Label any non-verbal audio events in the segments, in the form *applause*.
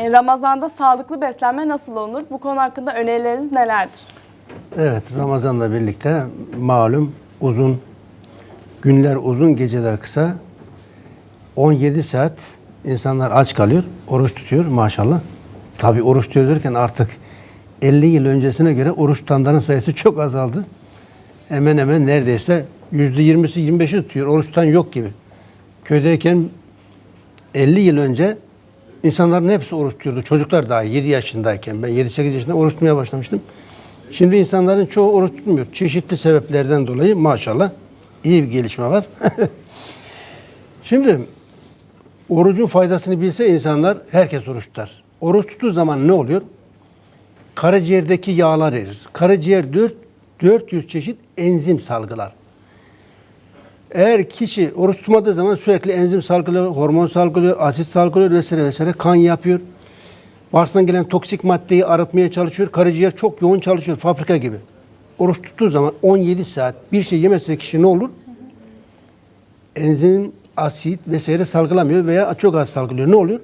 E, Ramazanda sağlıklı beslenme nasıl olunur? Bu konu hakkında önerileriniz nelerdir? Evet, Ramazan'la birlikte malum uzun günler uzun, geceler kısa. 17 saat insanlar aç kalıyor, oruç tutuyor maşallah. Tabi oruç tutuyor artık 50 yıl öncesine göre oruç tutanların sayısı çok azaldı. Hemen hemen neredeyse %20'si 25'i tutuyor. Oruç tutan yok gibi. Köydeyken 50 yıl önce insanların hepsi oruç tutuyordu. Çocuklar daha 7 yaşındayken ben 7-8 yaşında oruç tutmaya başlamıştım. Şimdi insanların çoğu oruç tutmuyor. Çeşitli sebeplerden dolayı maşallah iyi bir gelişme var. *laughs* Şimdi orucun faydasını bilse insanlar herkes oruç tutar. Oruç tuttuğu zaman ne oluyor? Karaciğerdeki yağlar erir. Karaciğer 4, 400 çeşit enzim salgılar. Eğer kişi oruç tutmadığı zaman sürekli enzim salgılıyor, hormon salgılıyor, asit salgılıyor vesaire vesaire kan yapıyor. Bağırsaktan gelen toksik maddeyi arıtmaya çalışıyor. Karaciğer çok yoğun çalışıyor fabrika gibi. Oruç tuttuğu zaman 17 saat bir şey yemezse kişi ne olur? Enzim, asit vesaire salgılamıyor veya çok az salgılıyor. Ne oluyor?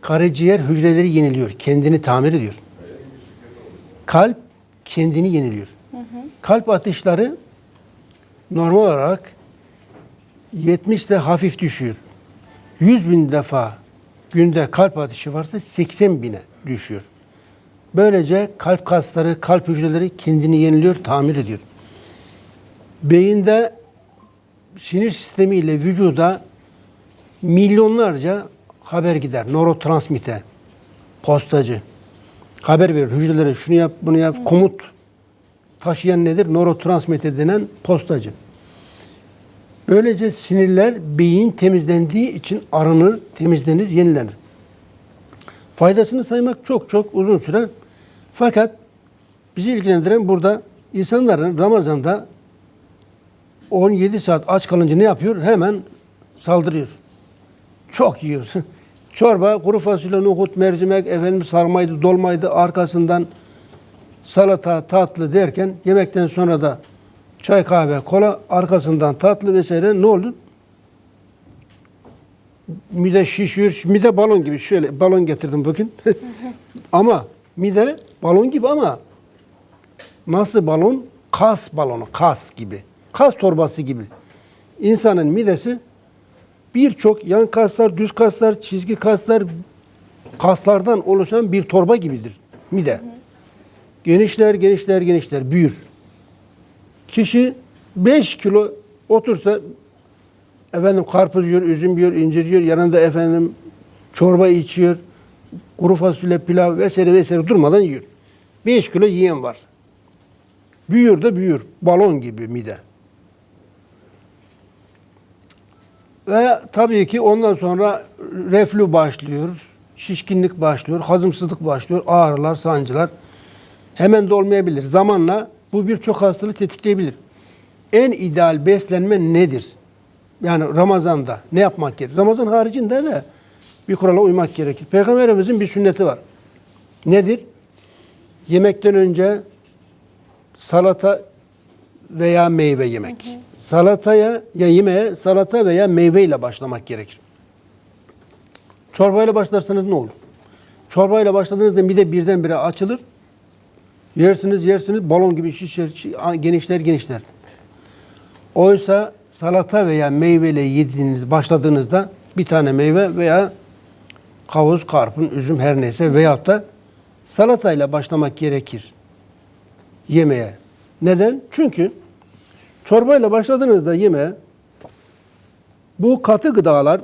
Karaciğer hücreleri yeniliyor. Kendini tamir ediyor. Kalp kendini yeniliyor. Kalp atışları normal olarak 70 de hafif düşüyor. 100 bin defa günde kalp atışı varsa 80 bine düşüyor. Böylece kalp kasları, kalp hücreleri kendini yeniliyor, tamir ediyor. Beyinde sinir sistemi ile vücuda milyonlarca haber gider. Nörotransmitter, postacı. Haber verir hücrelere şunu yap, bunu yap, komut taşıyan nedir? Nörotransmitter denen postacı. Böylece sinirler beyin temizlendiği için arınır, temizlenir, yenilenir. Faydasını saymak çok çok uzun süre. Fakat bizi ilgilendiren burada insanların Ramazan'da 17 saat aç kalınca ne yapıyor? Hemen saldırıyor. Çok yiyor. *laughs* Çorba, kuru fasulye, nohut, mercimek, efendim sarmaydı, dolmaydı, arkasından salata, tatlı derken yemekten sonra da çay, kahve, kola, arkasından tatlı vesaire ne olur? Mide şişiyor. Mide balon gibi. Şöyle balon getirdim bugün. *laughs* ama mide balon gibi ama nasıl balon? Kas balonu, kas gibi. Kas torbası gibi. İnsanın midesi birçok yan kaslar, düz kaslar, çizgi kaslar, kaslardan oluşan bir torba gibidir mide. Genişler, genişler, genişler, büyür. Kişi 5 kilo otursa efendim karpuz yiyor, üzüm yiyor, incir yiyor, yanında efendim çorba içiyor, kuru fasulye, pilav vesaire vesaire durmadan yiyor. 5 kilo yiyen var. Büyür de büyür. Balon gibi mide. Ve tabii ki ondan sonra reflü başlıyor, şişkinlik başlıyor, hazımsızlık başlıyor, ağrılar, sancılar. Hemen de olmayabilir. Zamanla bu birçok hastalığı tetikleyebilir. En ideal beslenme nedir? Yani Ramazan'da ne yapmak gerekir? Ramazan haricinde de bir kurala uymak gerekir. Peygamberimizin bir sünneti var. Nedir? Yemekten önce salata veya meyve yemek. Salataya ya yemeğe salata veya meyve ile başlamak gerekir. Çorbayla başlarsanız ne olur? Çorbayla başladığınızda mide birdenbire açılır. Yersiniz yersiniz balon gibi şişer, şi- genişler genişler. Oysa salata veya meyveyle yediğiniz başladığınızda bir tane meyve veya kavuz, karpun, üzüm her neyse veyahut da salatayla başlamak gerekir yemeğe. Neden? Çünkü çorbayla başladığınızda yemeğe bu katı gıdalar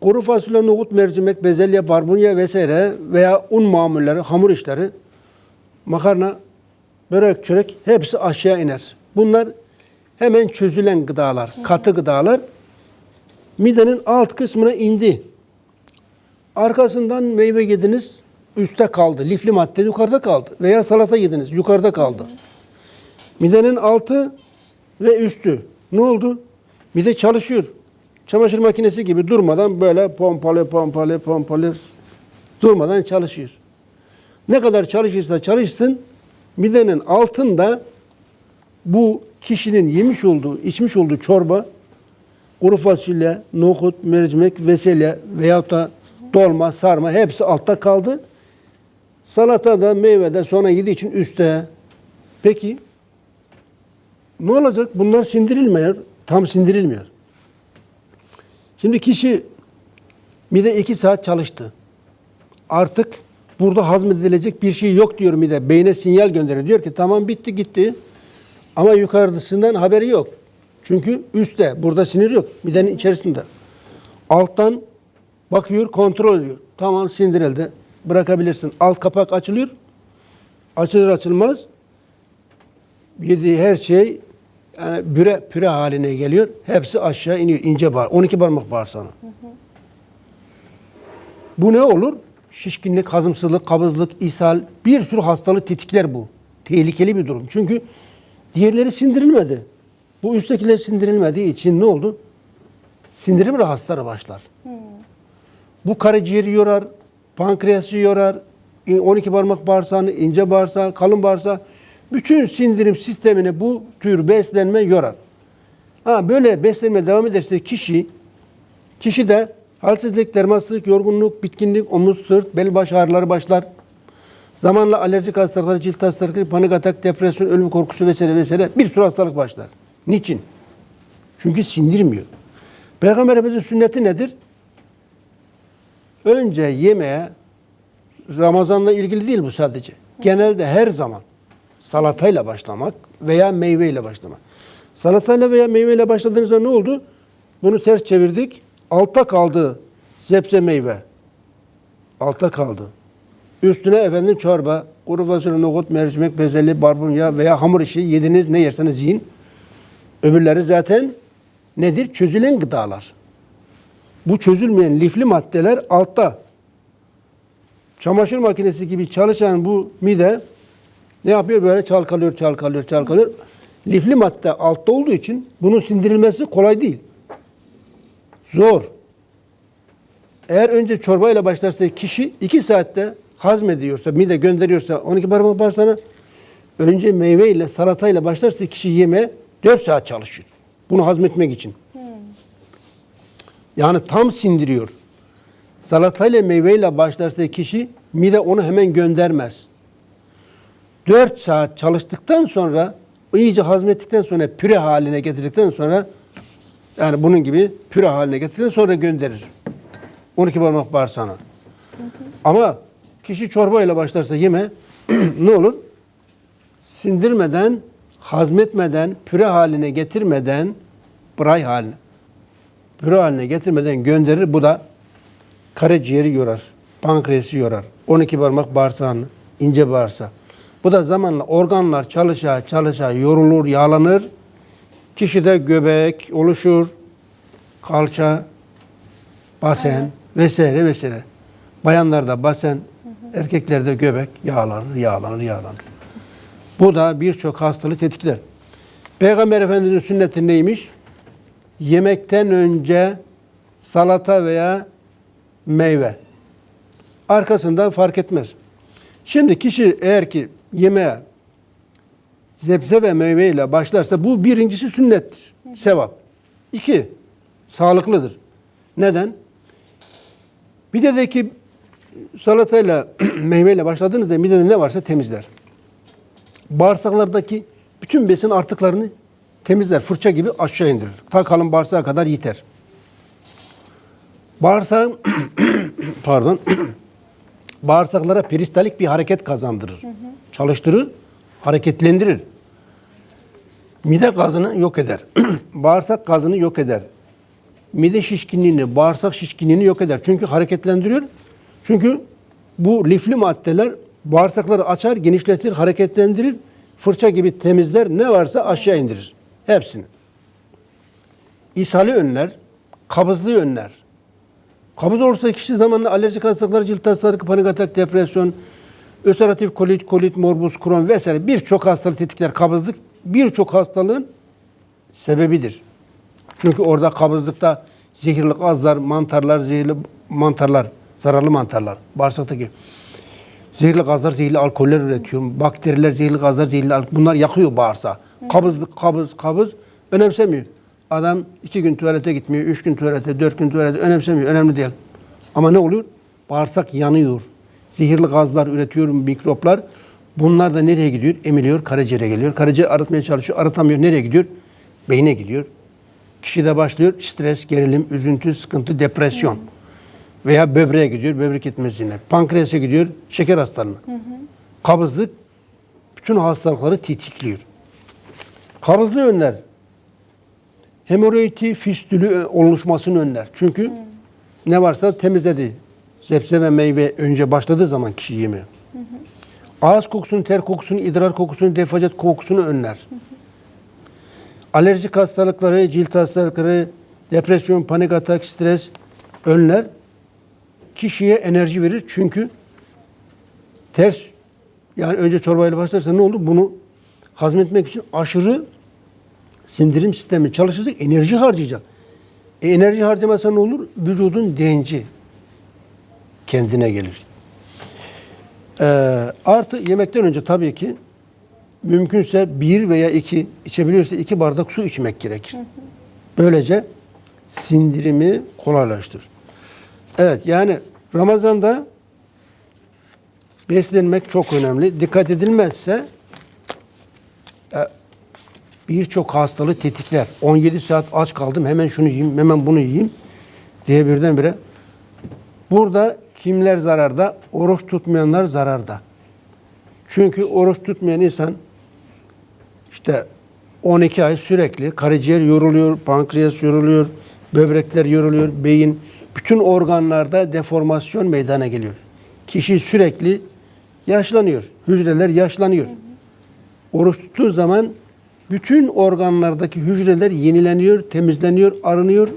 kuru fasulye, nohut, mercimek, bezelye, barbunya vesaire veya un mamulleri, hamur işleri, makarna, börek, çörek hepsi aşağı iner. Bunlar hemen çözülen gıdalar, katı gıdalar midenin alt kısmına indi. Arkasından meyve yediniz, üstte kaldı. Lifli madde yukarıda kaldı. Veya salata yediniz, yukarıda kaldı. Midenin altı ve üstü. Ne oldu? Mide çalışıyor. Çamaşır makinesi gibi durmadan böyle pompalı pompalı pompalı durmadan çalışıyor. Ne kadar çalışırsa çalışsın midenin altında bu kişinin yemiş olduğu, içmiş olduğu çorba, kuru fasulye, nohut, mercimek, vesile veyahut da Dolma, sarma hepsi altta kaldı. Salata da meyve de sonra yediği için üstte. Peki ne olacak? Bunlar sindirilmiyor. Tam sindirilmiyor. Şimdi kişi mide iki saat çalıştı. Artık burada hazmedilecek bir şey yok diyor mide. Beyne sinyal gönderiyor. Diyor ki tamam bitti gitti. Ama yukarıdasından haberi yok. Çünkü üstte. Burada sinir yok. Midenin içerisinde. Alttan bakıyor, kontrol ediyor. Tamam sindirildi. Bırakabilirsin. Alt kapak açılıyor. Açılır açılmaz yediği her şey yani büre püre haline geliyor. Hepsi aşağı iniyor. ince bağır. 12 parmak bağırsağına. Bu ne olur? Şişkinlik, hazımsızlık, kabızlık, ishal bir sürü hastalık tetikler bu. Tehlikeli bir durum. Çünkü diğerleri sindirilmedi. Bu üsttekiler sindirilmediği için ne oldu? Sindirim rahatsızları başlar. Bu karaciğeri yorar, pankreası yorar, 12 parmak bağırsağını, ince bağırsağı, kalın bağırsağı, bütün sindirim sistemini bu tür beslenme yorar. Ha böyle beslenme devam ederse kişi kişi de halsizlik, dermansızlık, yorgunluk, bitkinlik, omuz, sırt, bel baş ağrıları başlar. Zamanla alerjik hastalıklar, cilt hastalıkları, panik atak, depresyon, ölüm korkusu vesaire vesaire bir sürü hastalık başlar. Niçin? Çünkü sindirmiyor. Peygamberimizin sünneti nedir? Önce yemeğe Ramazanla ilgili değil bu sadece. Genelde her zaman salatayla başlamak veya meyveyle başlamak. Salatayla veya meyveyle başladığınızda ne oldu? Bunu ters çevirdik. Altta kaldı zepse meyve. Altta kaldı. Üstüne efendim çorba, kuru fasulye, nohut, mercimek, bezelye, barbunya veya hamur işi yediniz ne yerseniz yiyin. Öbürleri zaten nedir? Çözülen gıdalar. Bu çözülmeyen lifli maddeler altta. Çamaşır makinesi gibi çalışan bu mide ne yapıyor? Böyle çalkalıyor, çalkalıyor, çalkalıyor. Lifli madde altta olduğu için bunun sindirilmesi kolay değil. Zor. Eğer önce çorbayla başlarsa kişi iki saatte hazmediyorsa, mide gönderiyorsa 12 parmak bağırsağına önce meyveyle, salatayla başlarsa kişi yeme 4 saat çalışıyor. Bunu hazmetmek için. Yani tam sindiriyor. Salatayla meyveyle başlarsa kişi mide onu hemen göndermez. 4 saat çalıştıktan sonra iyice hazmettikten sonra püre haline getirdikten sonra yani bunun gibi püre haline getirdikten sonra gönderir. 12 parmak bağırsağına. Ama kişi çorbayla başlarsa yeme *clears throat* ne olur? Sindirmeden, hazmetmeden, püre haline getirmeden, bray haline, püre haline getirmeden gönderir. Bu da karaciğeri yorar, pankreası yorar. 12 parmak bağırsağını, ince bağırsak. Bu da zamanla organlar çalışa çalışa yorulur, yağlanır. Kişide göbek oluşur, kalça, basen vesaire vesaire. Bayanlarda basen, erkeklerde göbek yağlanır, yağlanır, yağlanır. Bu da birçok hastalığı tetikler. Peygamber Efendimiz'in sünneti neymiş? Yemekten önce salata veya meyve. Arkasından fark etmez. Şimdi kişi eğer ki yemeğe zebze ve meyve ile başlarsa bu birincisi sünnettir. Sevap. İki, sağlıklıdır. Neden? Midedeki salatayla *clears throat* meyveyle başladığınızda midede ne varsa temizler. Bağırsaklardaki bütün besin artıklarını temizler. Fırça gibi aşağı indirir. Ta kalın bağırsağa kadar yeter. Bağırsağın *clears throat* pardon *clears throat* bağırsaklara peristalik bir hareket kazandırır. Çalıştırır, hareketlendirir. Mide gazını yok eder. *clears throat* bağırsak gazını yok eder. Mide şişkinliğini, bağırsak şişkinliğini yok eder. Çünkü hareketlendiriyor. Çünkü bu lifli maddeler bağırsakları açar, genişletir, hareketlendirir. Fırça gibi temizler, ne varsa aşağı indirir. Hepsini. İshali önler, kabızlığı önler. Kabız olursa kişi zamanla alerjik hastalıklar, cilt hastalığı, panik atak, depresyon, öseratif kolit, kolit, morbus, kron vesaire birçok hastalık tetikler kabızlık birçok hastalığın sebebidir. Çünkü orada kabızlıkta zehirli gazlar, mantarlar, zehirli mantarlar, zararlı mantarlar bağırsaktaki zehirli gazlar, zehirli alkoller üretiyor. Bakteriler, zehirli gazlar, zehirli al- bunlar yakıyor bağırsağı. Kabızlık, kabız, kabız önemsemiyor. Adam iki gün tuvalete gitmiyor, üç gün tuvalete, dört gün tuvalete önemsemiyor. Önemli değil. Ama ne oluyor? Bağırsak yanıyor. Zehirli gazlar üretiyor mikroplar. Bunlar da nereye gidiyor? Emiliyor, karaciğere geliyor. Karaciğer arıtmaya çalışıyor, arıtamıyor. Nereye gidiyor? Beyne gidiyor. Kişide başlıyor stres, gerilim, üzüntü, sıkıntı, depresyon. Veya böbreğe gidiyor, böbrek yetmezliğine. Pankreasa gidiyor, şeker hastalığına. Kabızlık bütün hastalıkları tetikliyor. Kabızlığı önler. Hemoroidi, fistülü ö- oluşmasını önler. Çünkü ne varsa temizledi. Sebze ve meyve önce başladığı zaman kişi yemiyor. Ağız kokusunu, ter kokusunu, idrar kokusunu, defacet kokusunu önler. *laughs* Alerjik hastalıkları, cilt hastalıkları, depresyon, panik atak, stres önler. Kişiye enerji verir. Çünkü ters yani önce çorbayla başlarsa ne olur? Bunu hazmetmek için aşırı sindirim sistemi çalışacak, enerji harcayacak. E, enerji harcamasa ne olur? Vücudun denci kendine gelir. Ee, artı yemekten önce tabii ki mümkünse bir veya iki içebiliyorsa iki bardak su içmek gerekir. Böylece sindirimi kolaylaştırır. Evet yani Ramazan'da beslenmek çok önemli. Dikkat edilmezse e, birçok hastalığı tetikler. 17 saat aç kaldım hemen şunu yiyeyim, hemen bunu yiyeyim diye birdenbire. Burada kimler zararda? Oruç tutmayanlar zararda. Çünkü oruç tutmayan insan işte 12 ay sürekli karaciğer yoruluyor, pankreas yoruluyor, böbrekler yoruluyor, beyin, bütün organlarda deformasyon meydana geliyor. Kişi sürekli yaşlanıyor. Hücreler yaşlanıyor. Oruç tuttuğu zaman bütün organlardaki hücreler yenileniyor, temizleniyor, arınıyor,